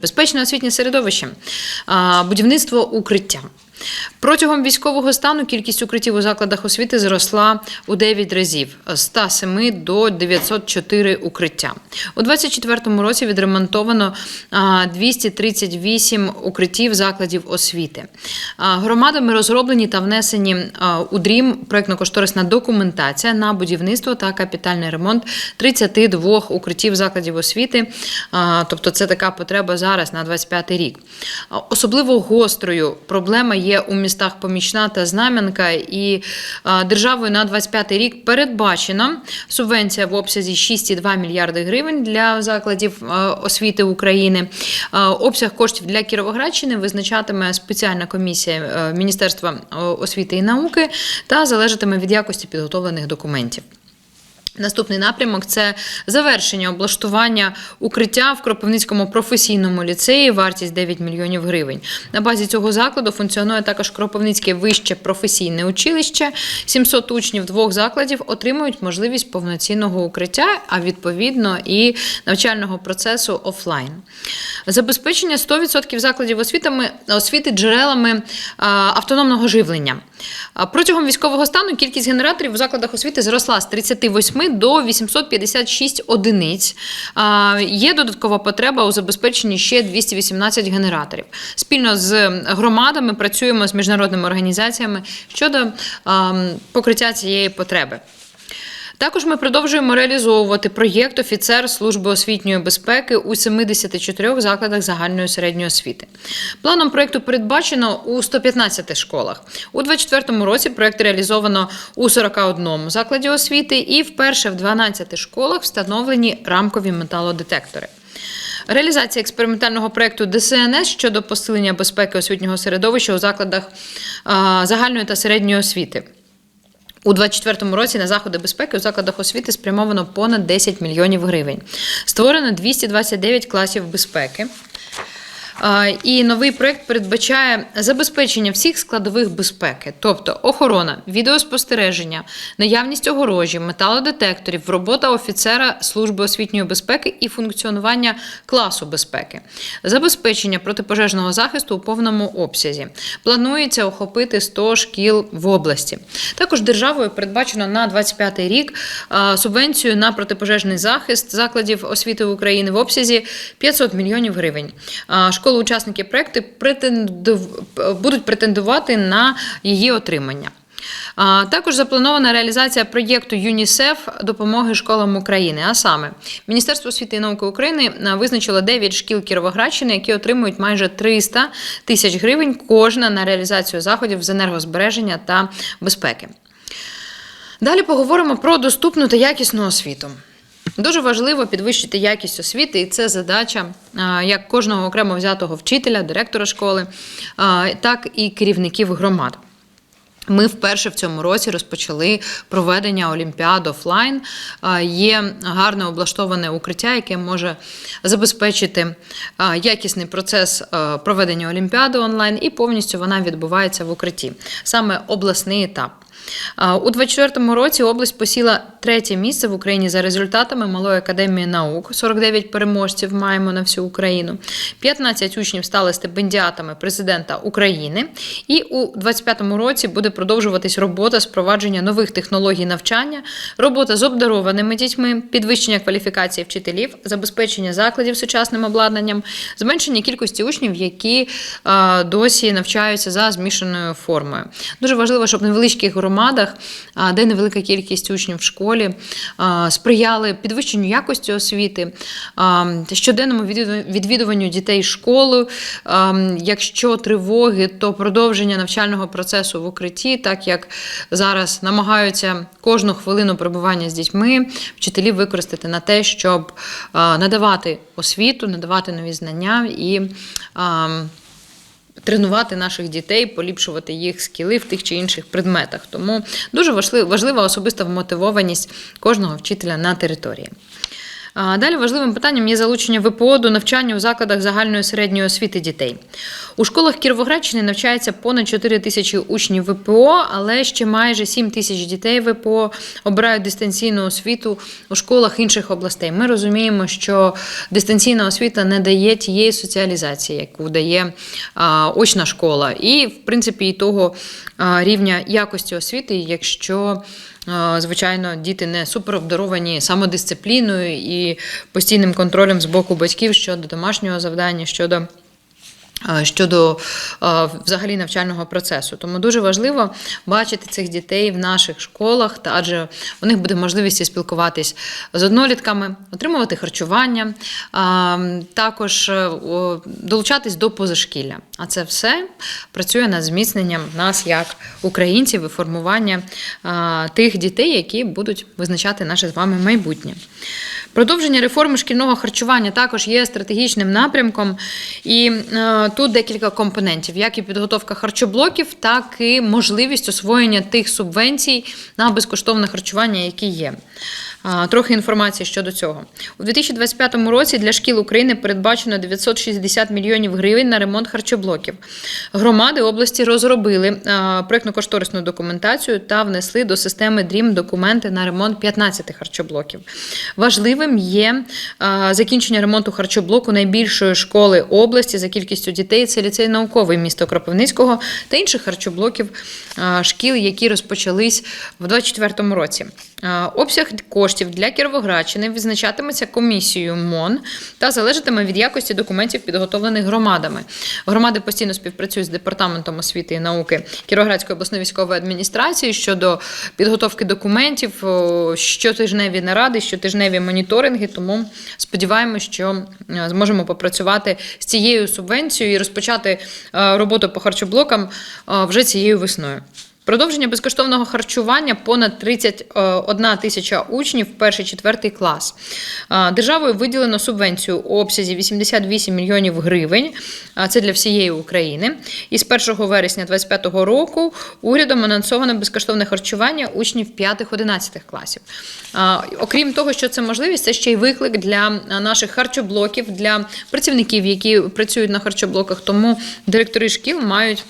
Безпечне освітнє середовище, будівництво укриття. Протягом військового стану кількість укриттів у закладах освіти зросла у 9 разів з 107 до 904 укриття. У 2024 році відремонтовано 238 укриттів закладів освіти. Громадами розроблені та внесені у дрім проєктно-кошторисна документація на будівництво та капітальний ремонт 32 укриттів закладів освіти. Тобто це така потреба зараз на 25 рік. Особливо гострою проблема є у містах Помічна та Знам'янка, і державою на 25 рік передбачена субвенція в обсязі 6,2 мільярди гривень для закладів освіти України. Обсяг коштів для Кіровоградщини визначатиме спеціальна комісія е, Міністерства е, освіти і науки та залежатиме від якості підготовлених документів. Наступний напрямок це завершення облаштування укриття в Кропивницькому професійному ліцеї. Вартість 9 мільйонів гривень. На базі цього закладу функціонує також Кропивницьке вище професійне училище. 700 учнів двох закладів отримують можливість повноцінного укриття, а відповідно і навчального процесу офлайн. Забезпечення 100% закладів освітами, освіти джерелами автономного живлення. Протягом військового стану кількість генераторів у закладах освіти зросла з 38 до 856 одиниць. Є додаткова потреба у забезпеченні ще 218 генераторів. Спільно з громадами працюємо з міжнародними організаціями щодо покриття цієї потреби. Також ми продовжуємо реалізовувати проєкт офіцер служби освітньої безпеки у 74 закладах загальної середньої освіти. Планом проєкту передбачено у 115 школах. У 2024 році проєкт реалізовано у 41 закладі освіти і вперше в 12 школах встановлені рамкові металодетектори. Реалізація експериментального проєкту ДСНС щодо посилення безпеки освітнього середовища у закладах загальної та середньої освіти. У 2024 році на заходи безпеки у закладах освіти спрямовано понад 10 мільйонів гривень. Створено 229 класів безпеки. І новий проект передбачає забезпечення всіх складових безпеки, тобто охорона, відеоспостереження, наявність огорожі, металодетекторів, робота офіцера служби освітньої безпеки і функціонування класу безпеки, забезпечення протипожежного захисту у повному обсязі. Планується охопити 100 шкіл в області. Також державою передбачено на 25 рік субвенцію на протипожежний захист закладів освіти України в обсязі 500 мільйонів гривень. А, Школи-учасники проекту претендув- будуть претендувати на її отримання. Також запланована реалізація проєкту ЮНІСЕФ допомоги школам України. А саме, Міністерство освіти і науки України визначило 9 шкіл Кіровоградщини, які отримують майже 300 тисяч гривень кожна на реалізацію заходів з енергозбереження та безпеки. Далі поговоримо про доступну та якісну освіту. Дуже важливо підвищити якість освіти, і це задача як кожного окремо взятого вчителя, директора школи, так і керівників громад. Ми вперше в цьому році розпочали проведення Олімпіад офлайн. Є гарно облаштоване укриття, яке може забезпечити якісний процес проведення Олімпіади онлайн, і повністю вона відбувається в укритті, саме обласний етап. У 2024 році область посіла третє місце в Україні за результатами Малої академії наук. 49 переможців маємо на всю Україну. 15 учнів стали стипендіатами президента України. І у 2025 році буде продовжуватись робота з впровадження нових технологій навчання, робота з обдарованими дітьми, підвищення кваліфікації вчителів, забезпечення закладів сучасним обладнанням, зменшення кількості учнів, які досі навчаються за змішаною формою. Дуже важливо, щоб невеличких громадах, де невелика кількість учнів в школі, сприяли підвищенню якості освіти, щоденному відвіду- відвідуванню дітей школи. Якщо тривоги, то продовження навчального процесу в укритті, так як зараз намагаються кожну хвилину перебування з дітьми, вчителі використати на те, щоб надавати освіту, надавати нові знання і. Тренувати наших дітей, поліпшувати їх скіли в тих чи інших предметах. Тому дуже важлива особиста вмотивованість кожного вчителя на території. Далі важливим питанням є залучення ВПО до навчання у закладах загальної середньої освіти дітей. У школах Кіровоградщини навчається понад 4 тисячі учнів ВПО, але ще майже 7 тисяч дітей ВПО обирають дистанційну освіту у школах інших областей. Ми розуміємо, що дистанційна освіта не дає тієї соціалізації, яку дає очна школа, і в принципі і того рівня якості освіти, якщо Звичайно, діти не суперобдаровані самодисципліною і постійним контролем з боку батьків щодо домашнього завдання, щодо Щодо взагалі навчального процесу, тому дуже важливо бачити цих дітей в наших школах, та адже у них буде можливість спілкуватись з однолітками, отримувати харчування, також е, долучатись до позашкілля. А це все працює над зміцненням нас як українців і формування тих дітей, які будуть визначати наше з вами майбутнє. Продовження реформи шкільного харчування також є стратегічним напрямком, і е, тут декілька компонентів: як і підготовка харчоблоків, так і можливість освоєння тих субвенцій на безкоштовне харчування, які є. Трохи інформації щодо цього. У 2025 році для шкіл України передбачено 960 мільйонів гривень на ремонт харчоблоків. Громади області розробили проєктно-кошторисну документацію та внесли до системи DREAM документи на ремонт 15 харчоблоків. Важливим є закінчення ремонту харчоблоку найбільшої школи області за кількістю дітей. Це ліцей науковий міста Кропивницького та інших харчоблоків шкіл, які розпочались в 2024 році. Обсяг коштів для Кіровоградщини відзначатиметься комісією МОН та залежатиме від якості документів, підготовлених громадами. Громади постійно співпрацюють з департаментом освіти і науки Кіровоградської обласної військової адміністрації щодо підготовки документів, щотижневі наради, щотижневі моніторинги. Тому сподіваємося, що зможемо попрацювати з цією субвенцією і розпочати е, роботу по харчоблокам е, вже цією весною. Продовження безкоштовного харчування понад 31 тисяча учнів перший четвертий клас. Державою виділено субвенцію у обсязі 88 мільйонів гривень. А, Це для всієї України. І з 1 вересня 2025 року урядом анонсовано безкоштовне харчування учнів 5-11 класів. Окрім того, що це можливість, це ще й виклик для наших харчоблоків, для працівників, які працюють на харчоблоках. Тому директори шкіл мають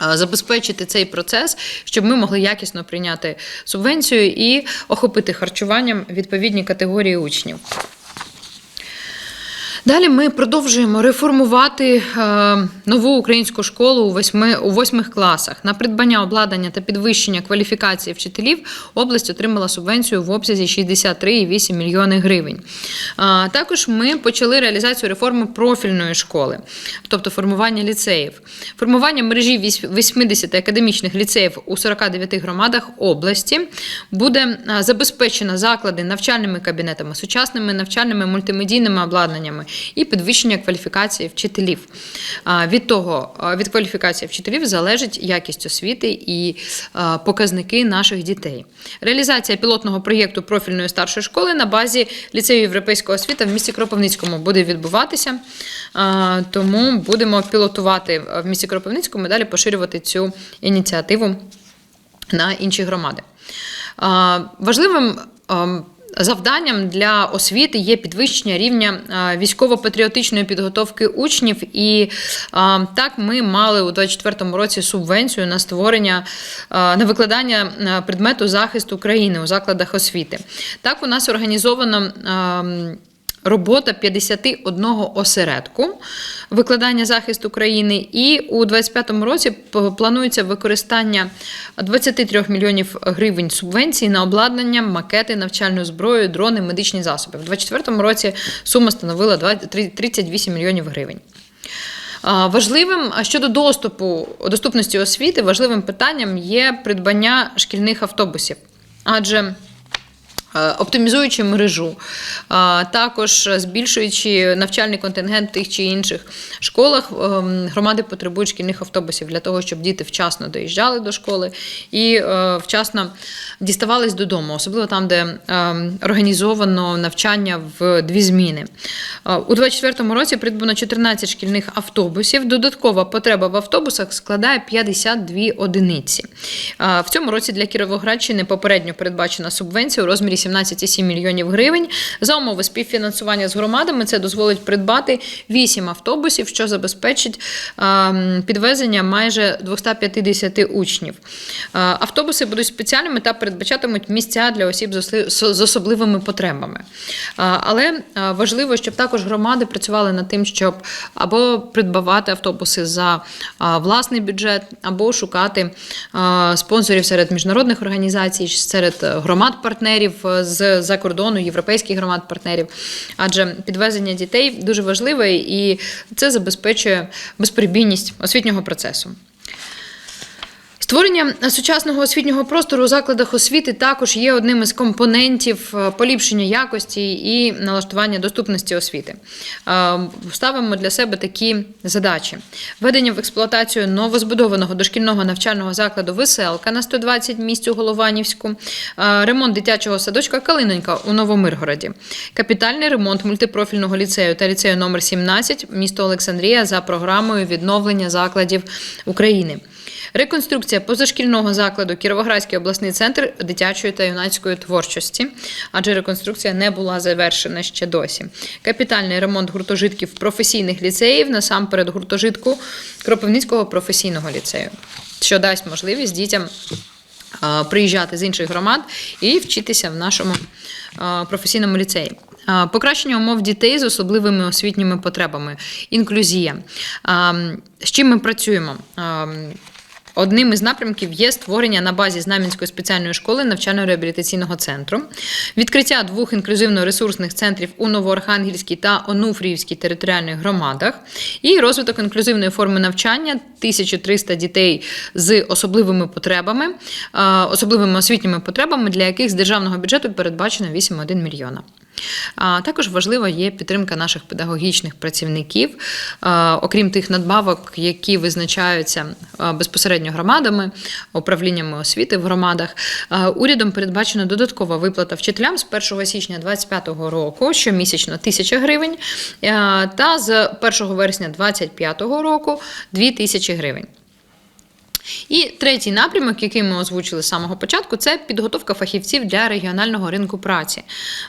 Забезпечити цей процес, щоб ми могли якісно прийняти субвенцію і охопити харчуванням відповідні категорії учнів. Далі ми продовжуємо реформувати е, нову українську школу у восьми у восьмих класах. На придбання обладнання та підвищення кваліфікації вчителів область отримала субвенцію в обсязі 63,8 мільйони гривень. Також ми почали реалізацію реформи профільної школи, тобто формування ліцеїв, формування мережі вісь- 80 академічних ліцеїв у 49 громадах області буде забезпечено заклади навчальними кабінетами, сучасними навчальними мультимедійними обладнаннями і підвищення кваліфікації вчителів. Від того, від кваліфікації вчителів залежить якість освіти і показники наших дітей. Реалізація пілотного проєкту профільної старшої школи на базі ліцею європейського освіти в місті Кропивницькому буде відбуватися. Тому будемо пілотувати в місті Кропивницькому і далі поширювати цю ініціативу на інші громади. Важливим завданням для освіти є підвищення рівня військово-патріотичної підготовки учнів. І а, так ми мали у 2024 році субвенцію на створення а, на викладання предмету захисту України у закладах освіти. Так у нас організовано. Робота 51 осередку викладання захисту України, і у 2025 році планується використання 23 мільйонів гривень субвенцій на обладнання, макети, навчальну зброю, дрони, медичні засоби. В 2024 році сума становила 20 38 мільйонів гривень. Важливим щодо доступу доступності освіти, важливим питанням є придбання шкільних автобусів. Адже Оптимізуючи мережу, також збільшуючи навчальний контингент в тих чи інших школах, ем, громади потребують шкільних автобусів для того, щоб діти вчасно доїжджали до школи і е, вчасно діставались додому, особливо там, де організовано навчання в дві зміни. Е, У 2024 році придбано 14 шкільних автобусів. Додаткова потреба в автобусах складає 52 одиниці. Е, В цьому році для Кіровоградщини попередньо передбачена субвенція у розмірі 18,7 мільйонів гривень. За умови співфінансування з громадами це дозволить придбати 8 автобусів, що забезпечить підвезення майже 250 учнів. Автобуси будуть спеціальними та передбачатимуть місця для осіб з особливими потребами. Але важливо, щоб також громади працювали над тим, щоб або придбавати автобуси за власний бюджет, або шукати спонсорів серед міжнародних організацій, серед е, громад-партнерів е, з за кордону, європейських громад-партнерів. Адже підвезення дітей дуже важливе і це забезпечує безперебійність освітнього процесу. Створення сучасного освітнього простору у закладах освіти також є одним із компонентів е, поліпшення якості і налаштування доступності освіти. Е, Ставимо для себе такі задачі: введення в експлуатацію новозбудованого дошкільного навчального закладу Веселка на 120 місць у Голованівську, е, ремонт дитячого садочка Калинонька у Новомиргороді, капітальний ремонт мультипрофільного ліцею та ліцею номер 17 місто Олександрія за програмою відновлення закладів України. Реконструкція позашкільного закладу Кіровоградський обласний центр дитячої та юнацької творчості, адже реконструкція не була завершена ще досі. Капітальний ремонт гуртожитків професійних ліцеїв, насамперед гуртожитку Кропивницького професійного ліцею, що дасть можливість дітям приїжджати з інших громад і вчитися в нашому професійному ліцеї. Покращення умов дітей з особливими освітніми потребами, інклюзія. З чим ми працюємо? Одним із напрямків є створення на базі Знам'янської спеціальної школи навчально-реабілітаційного центру, відкриття двох інклюзивно-ресурсних центрів у Новоархангельській та Онуфріївській територіальних громадах, і розвиток інклюзивної форми навчання 1300 дітей з особливими потребами, е, особливими освітніми потребами, для яких з державного бюджету передбачено 8,1 мільйона. Також важлива є підтримка наших педагогічних працівників, окрім тих надбавок, які визначаються безпосередньо громадами, управліннями освіти в громадах. Урядом передбачена додаткова виплата вчителям з 1 січня 2025 року, щомісячно 1000 гривень, та з 1 вересня 2025 року 2000 гривень. І третій напрямок, який ми озвучили з самого початку, це підготовка фахівців для регіонального ринку праці.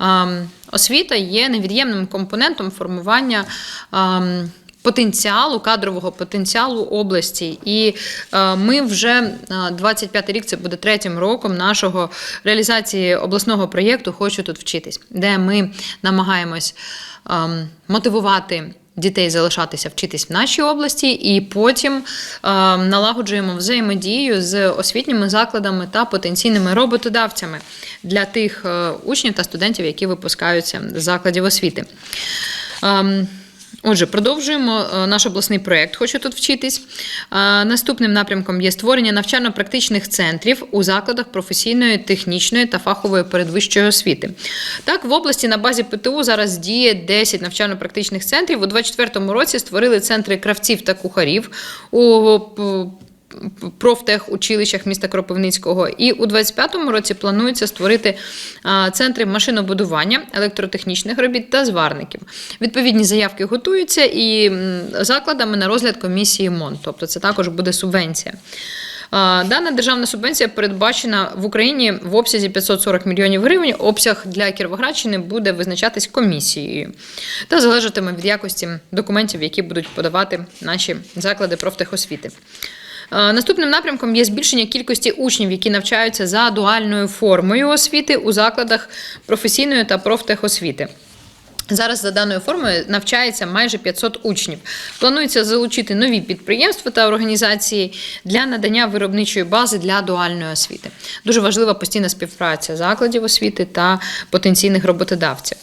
Ем, Освіта є невід'ємним компонентом формування. ем, Потенціалу, кадрового потенціалу області, і е, ми вже е, 25-й рік це буде третім роком нашого реалізації обласного проєкту Хочу тут вчитись, де ми намагаємось ем, мотивувати дітей залишатися вчитись в нашій області, і потім е, налагоджуємо взаємодію з освітніми закладами та потенційними роботодавцями для тих е, учнів та студентів, які випускаються з закладів освіти. Отже, продовжуємо е, наш обласний проєкт. Хочу тут вчитись. Е, Наступним напрямком є створення навчально-практичних центрів у закладах професійної, технічної та фахової передвищої освіти. Так, в області на базі ПТУ зараз діє 10 навчально-практичних центрів. У 2024 році створили центри кравців та кухарів у п- профтехучилищах міста Кропивницького. І у 25-му році планується створити центри машинобудування, електротехнічних робіт та зварників. Відповідні заявки готуються і закладами на розгляд комісії МОН, тобто це також буде субвенція. Дана державна субвенція передбачена в Україні в обсязі 540 мільйонів гривень. Обсяг для Кіровоградщини буде визначатись комісією та залежатиме від якості документів, які будуть подавати наші заклади профтехосвіти. Е, Наступним напрямком є збільшення кількості учнів, які навчаються за дуальною формою освіти у закладах професійної та профтехосвіти. Зараз за даною формою навчається майже 500 учнів. Планується залучити нові підприємства та організації для надання виробничої бази для дуальної освіти. Дуже важлива постійна співпраця закладів освіти та потенційних роботодавців.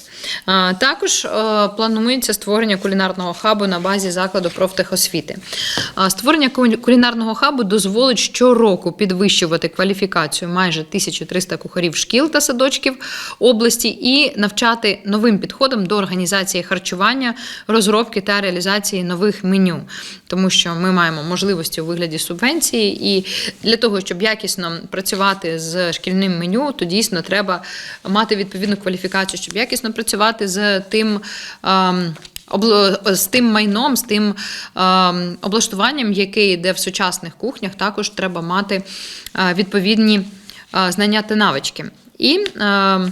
Також е, планується створення кулінарного хабу на базі закладу профтехосвіти. Створення кулінарного хабу дозволить щороку підвищувати кваліфікацію майже 1300 кухарів шкіл та садочків області і навчати новим підходам до організації харчування, розробки та реалізації нових меню, тому що ми маємо можливості у вигляді субвенції, і для того, щоб якісно працювати з шкільним меню, то дійсно треба мати відповідну кваліфікацію, щоб якісно працювати з тим. ем, З тим майном, з тим ем, облаштуванням, яке йде в сучасних кухнях, також треба мати е, відповідні е, знання та навички. І е,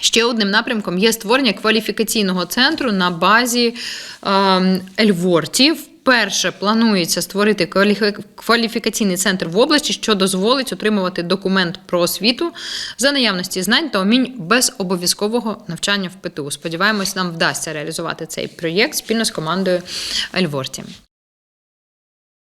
Ще одним напрямком є створення кваліфікаційного центру на базі ем, Ельворті. Вперше планується створити кваліфікаційний центр в області, що дозволить отримувати документ про освіту за наявності знань та умінь без обов'язкового навчання в ПТУ. Сподіваємось, нам вдасться реалізувати цей проєкт спільно з командою Ельворті.